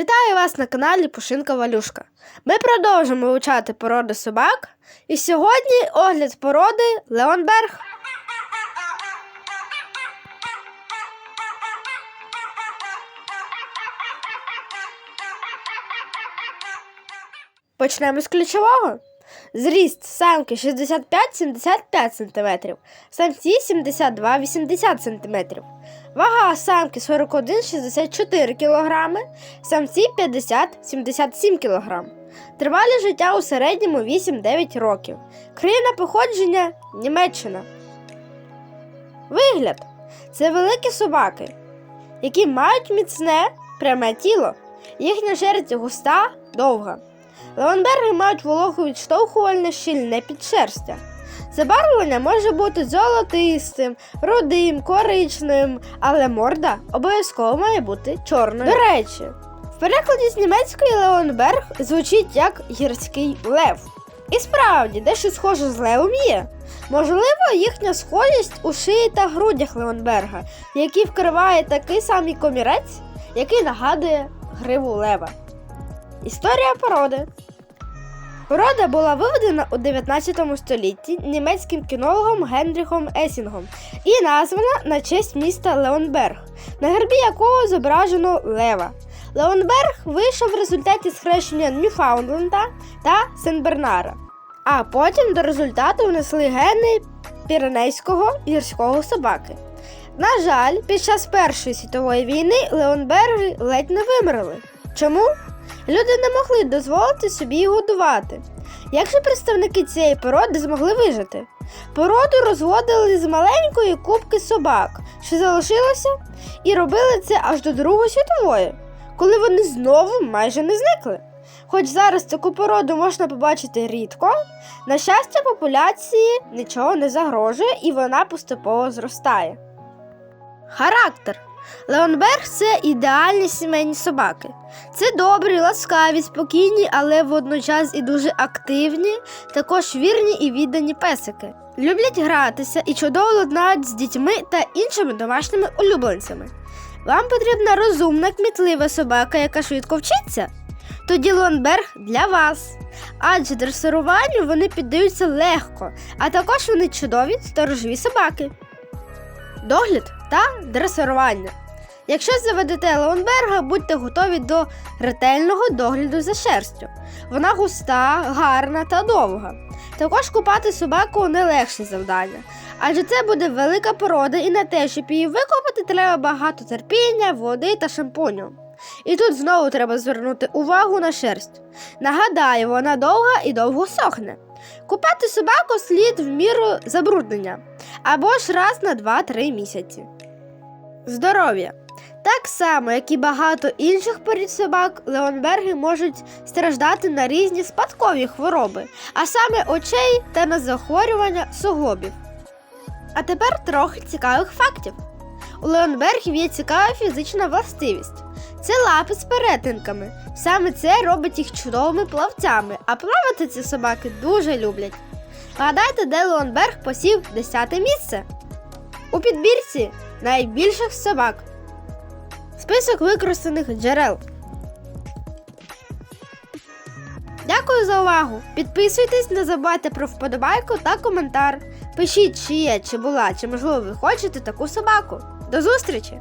Вітаю вас на каналі Пушинка Валюшка. Ми продовжимо вивчати породи собак. І сьогодні огляд породи Леонберг. Почнемо з ключового. Зріст самки 65-75 см, самці 72-80 см. Вага самки 41-64 кг, самці 50-77 кг. Тривалість життя у середньому 8-9 років. Країна походження Німеччина. Вигляд це великі собаки, які мають міцне пряме тіло. Їхня шерсть густа, довга. Леонберги мають вологовідштовхувальне щільне підшерстя. Забарвлення може бути золотистим, рудим, коричневим, але морда обов'язково має бути чорною. До речі, в перекладі з німецької Леонберг звучить як гірський лев. І справді, дещо схоже з левом є. Можливо, їхня схожість у шиї та грудях Леонберга, який вкриває такий самий комірець, який нагадує гриву лева. Історія породи. Порода була виведена у 19 столітті німецьким кінологом Генріхом Есінгом і названа на честь міста Леонберг, на гербі якого зображено лева. Леонберг вийшов в результаті схрещення Ньюфаундленда та Сен-Бернара. А потім до результату внесли гени піренейського гірського собаки. На жаль, під час Першої світової війни Леонберги ледь не вимерли. Чому? Люди не могли дозволити собі їх годувати. Як же представники цієї породи змогли вижити? Породу розводили з маленької кубки собак, що залишилося, і робили це аж до Другої світової, коли вони знову майже не зникли. Хоч зараз таку породу можна побачити рідко, на щастя, популяції нічого не загрожує і вона поступово зростає. Характер. Леонберг це ідеальні сімейні собаки. Це добрі, ласкаві, спокійні, але водночас і дуже активні, також вірні і віддані песики. Люблять гратися і чудово ладнають з дітьми та іншими домашніми улюбленцями. Вам потрібна розумна, кмітлива собака, яка швидко вчиться? Тоді Леонберг для вас. Адже дресируванню вони піддаються легко, а також вони чудові сторожові собаки. Догляд та дресирування. Якщо заведете Леонберга, будьте готові до ретельного догляду за шерстю. Вона густа, гарна та довга. Також купати собаку не легше завдання, адже це буде велика порода, і на те, щоб її викопати, треба багато терпіння, води та шампуню. І тут знову треба звернути увагу на шерсть. Нагадаю, вона довга і довго сохне. Купати собаку слід в міру забруднення або ж раз на 2-3 місяці. Здоров'я. Так само, як і багато інших порід собак, леонберги можуть страждати на різні спадкові хвороби, а саме очей та на захворювання суглобів. А тепер трохи цікавих фактів. У леонбергів є цікава фізична властивість. Це лапи з перетинками. Саме це робить їх чудовими плавцями, а плавати ці собаки дуже люблять. Гадайте, де Леонберг посів 10 місце? У підбірці найбільших собак. Список використаних джерел. Дякую за увагу. Підписуйтесь, не забувайте про вподобайку та коментар. Пишіть, чи є, чи була, чи можливо ви хочете таку собаку. До зустрічі!